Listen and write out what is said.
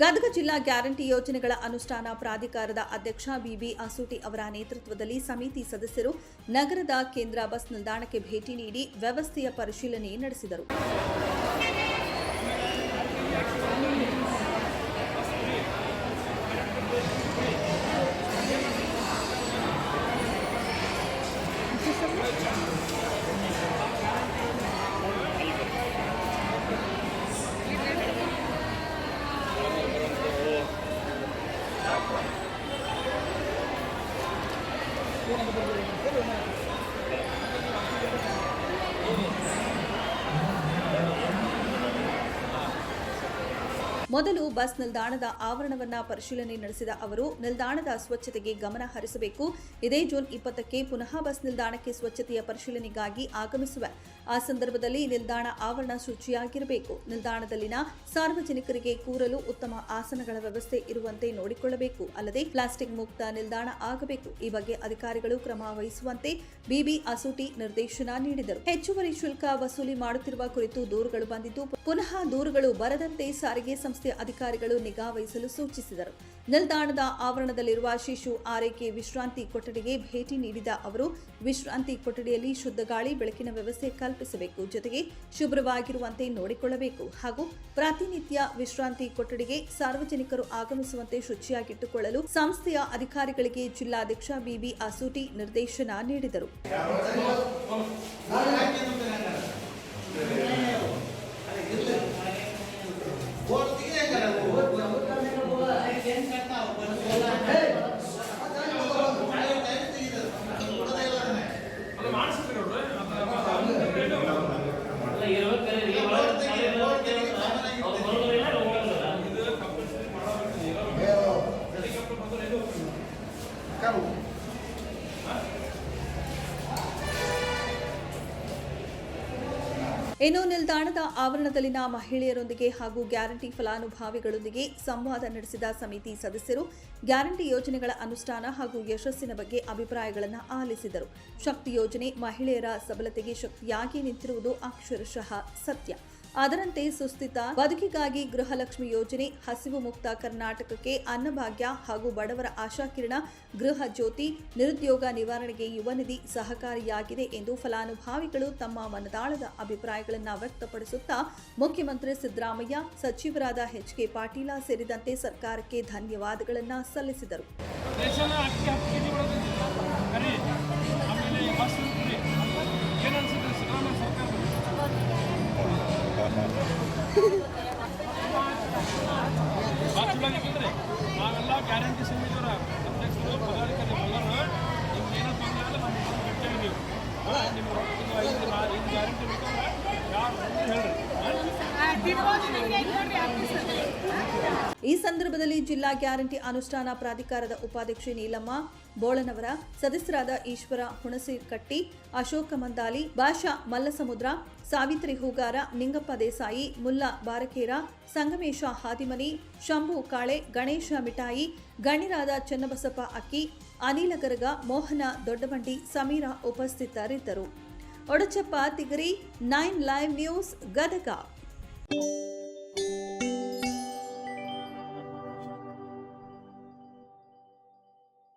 ಗದಗ ಜಿಲ್ಲಾ ಗ್ಯಾರಂಟಿ ಯೋಜನೆಗಳ ಅನುಷ್ಠಾನ ಪ್ರಾಧಿಕಾರದ ಅಧ್ಯಕ್ಷ ಬಿಬಿ ಅಸೂಟಿ ಅವರ ನೇತೃತ್ವದಲ್ಲಿ ಸಮಿತಿ ಸದಸ್ಯರು ನಗರದ ಕೇಂದ್ರ ಬಸ್ ನಿಲ್ದಾಣಕ್ಕೆ ಭೇಟಿ ನೀಡಿ ವ್ಯವಸ್ಥೆಯ ಪರಿಶೀಲನೆ ನಡೆಸಿದರು. ಮೊದಲು ಬಸ್ ನಿಲ್ದಾಣದ ಆವರಣವನ್ನ ಪರಿಶೀಲನೆ ನಡೆಸಿದ ಅವರು, ನಿಲ್ದಾಣದ ಸ್ವಚ್ಛತೆಗೆ ಗಮನ ಹರಿಸಬೇಕು. ಇದೇ ಜೂನ್ ಇಪ್ಪತ್ತಕ್ಕೆ ಪುನಃ ಬಸ್ ನಿಲ್ದಾಣಕ್ಕೆ ಸ್ವಚ್ಛತೆಯ ಪರಿಶೀಲನೆಗಾಗಿ ಆಗಮಿಸುವ ಆ ಸಂದರ್ಭದಲ್ಲಿ ನಿಲ್ದಾಣ ಆವರಣ ಶುಚಿಯಾಗಿರಬೇಕು ನಿಲ್ದಾಣದಲ್ಲಿನ ಸಾರ್ವಜನಿಕರಿಗೆ ಕೂರಲು ಉತ್ತಮ ಆಸನಗಳ ವ್ಯವಸ್ಥೆ ಇರುವಂತೆ ನೋಡಿಕೊಳ್ಳಬೇಕು. ಅಲ್ಲದೆ ಪ್ಲಾಸ್ಟಿಕ್ ಮುಕ್ತ ನಿಲ್ದಾಣ ಆಗಬೇಕು. ಈ ಬಗ್ಗೆ ಅಧಿಕಾರಿಗಳು ಕ್ರಮ ವಹಿಸುವಂತೆ ಬಿಬಿ ಅಸೂಟಿ ನಿರ್ದೇಶನ ನೀಡಿದರು. ಹೆಚ್ಚುವರಿ ಶುಲ್ಕ ವಸೂಲಿ ಮಾಡುತ್ತಿರುವ ಕುರಿತು ದೂರುಗಳು ಬಂದಿದ್ದು, ಪುನಃ ದೂರುಗಳು ಬರದಂತೆ ಸಾರಿಗೆ ಸಂಸ್ಥೆ ಅಧಿಕಾರಿಗಳು ನಿಗಾ ವಹಿಸಲು ಸೂಚಿಸಿದರು. ನಿಲ್ದಾಣದ ಆವರಣದಲ್ಲಿರುವ ಶಿಶು ಆರೈಕೆ ವಿಶ್ರಾಂತಿ ಕೊಠಡಿಗೆ ಭೇಟಿ ನೀಡಿದ ಅವರು, ವಿಶ್ರಾಂತಿ ಕೊಠಡಿಯಲ್ಲಿ ಶುದ್ಧ ಗಾಳಿ, ಬೆಳಕಿನ ವ್ಯವಸ್ಥೆ ಕಲ್ಪಿಸಬೇಕು ಜೊತೆಗೆ ಶುಭ್ರವಾಗಿರುವಂತೆ ನೋಡಿಕೊಳ್ಳಬೇಕು. ಹಾಗೂ ಪ್ರತಿನಿತ್ಯ ವಿಶ್ರಾಂತಿ ಕೊಠಡಿಗೆ ಸಾರ್ವಜನಿಕರು ಆಗಮಿಸುವಂತೆ ಶುಚಿಯಾಗಿಟ್ಟುಕೊಳ್ಳಲು ಸಂಸ್ಥೆಯ ಅಧಿಕಾರಿಗಳಿಗೆ ಜಿಲ್ಲಾಧ್ಯಕ್ಷ ಬಿಬಿ ಅಸೂಟಿ ನಿರ್ದೇಶನ ನೀಡಿದರು. ಇನ್ನು ನಿಲ್ದಾಣದ ಆವರಣದಲ್ಲಿನ ಮಹಿಳೆಯರೊಂದಿಗೆ ಹಾಗೂ ಗ್ಯಾರಂಟಿ ಫಲಾನುಭವಿಗಳೊಂದಿಗೆ ಸಂವಾದ ನಡೆಸಿದ ಸಮಿತಿ ಸದಸ್ಯರು ಗ್ಯಾರಂಟಿ ಯೋಜನೆಗಳ ಅನುಷ್ಠಾನ ಹಾಗೂ ಯಶಸ್ಸಿನ ಬಗ್ಗೆ ಅಭಿಪ್ರಾಯಗಳನ್ನು ಆಲಿಸಿದರು. ಶಕ್ತಿ ಯೋಜನೆ ಮಹಿಳೆಯರ ಸಬಲತೆಗೆ ಶಕ್ತಿಯಾಗಿ ನಿಂತಿರುವುದು ಅಕ್ಷರಶಃ ಸತ್ಯ. ಅದರಂತೆ ಸುಸ್ಥಿತ ಬದುಕಿಗಾಗಿ ಗೃಹಲಕ್ಷ್ಮಿ ಯೋಜನೆ, ಹಸಿವು ಮುಕ್ತ ಕರ್ನಾಟಕಕ್ಕೆ ಅನ್ನಭಾಗ್ಯ ಹಾಗೂ ಬಡವರ ಆಶಾಕಿರಣ ಗೃಹ ಜ್ಯೋತಿ, ನಿರುದ್ಯೋಗ ನಿವಾರಣೆಗೆ ಯುವ ನಿಧಿ ಸಹಕಾರಿಯಾಗಿದೆ ಎಂದು ಫಲಾನುಭವಿಗಳು ತಮ್ಮ ಮನದಾಳದ ಅಭಿಪ್ರಾಯಗಳನ್ನು ವ್ಯಕ್ತಪಡಿಸುತ್ತಾ ಮುಖ್ಯಮಂತ್ರಿ ಸಿದ್ದರಾಮಯ್ಯ, ಸಚಿವರಾದ ಎಚ್ ಕೆ ಪಾಟೀಲ ಸೇರಿದಂತೆ ಸರ್ಕಾರಕ್ಕೆ ಧನ್ಯವಾದಗಳನ್ನು ಸಲ್ಲಿಸಿದರು. ನಾವೆಲ್ಲ ಗ್ಯಾರಂಟಿ ಸಮಿತಿಯವರ ಅಧ್ಯಕ್ಷರು ಪದಾಧಿಕಾರಿ ನಿಮ್ಗೆ ಏನೋ ತೊಂದರೆ ಅಂದ್ರೆ ನಮ್ಮ ಭೇಟಿಯಾಗಿ ನೀವು ನಿಮ್ಗೆ ಇದು ಐದು ಐದು ಗ್ಯಾರಂಟಿ ಬೇಕಂದ್ರೆ ಯಾರು ಹೇಳ್ರಿ ಈ ಸಂದರ್ಭದಲ್ಲಿ ಜಿಲ್ಲಾ ಗ್ಯಾರಂಟಿ ಅನುಷ್ಠಾನ ಪ್ರಾಧಿಕಾರದ ಉಪಾಧ್ಯಕ್ಷೆ ನೀಲಮ್ಮ, ಬೋಳನವರ ಸದಸ್ಯರಾದ ಈಶ್ವರ ಹುಣಸಿಕಟ್ಟಿ, ಅಶೋಕ ಮಂದಾಲಿ, ಭಾಷಾ ಮಲ್ಲಸಮುದ್ರ, ಸಾವಿತ್ರಿ ಹೂಗಾರ, ನಿಂಗಪ್ಪ ದೇಸಾಯಿ, ಮುಲ್ಲಾ ಬಾರಕೇರ, ಸಂಗಮೇಶ ಹಾದಿಮನಿ, ಶಂಭು ಕಾಳೆ, ಗಣೇಶ ಮಿಠಾಯಿ, ಗಣ್ಯರಾದ ಚನ್ನಬಸಪ್ಪ ಅಕ್ಕಿ, ಅನಿಲ ಗರಗ, ಮೋಹನ ದೊಡ್ಡಬಂಡಿ, ಸಮೀರ ಉಪಸ್ಥಿತರಿದ್ದರು. Odachappa Tigari, nine live news, Gadag.